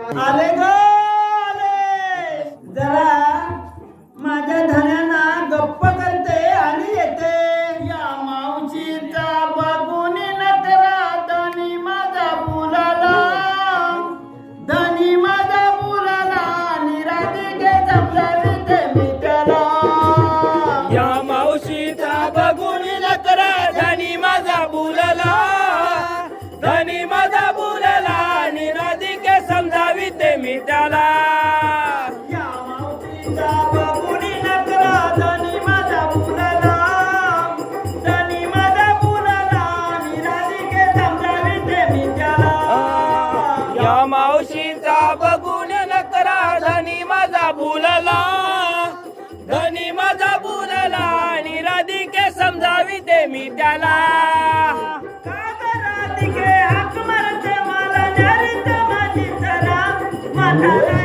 आले ग आले. जरा राधिके समजावी ते मी त्याला? राधिके हाक मारते मला माझी चला.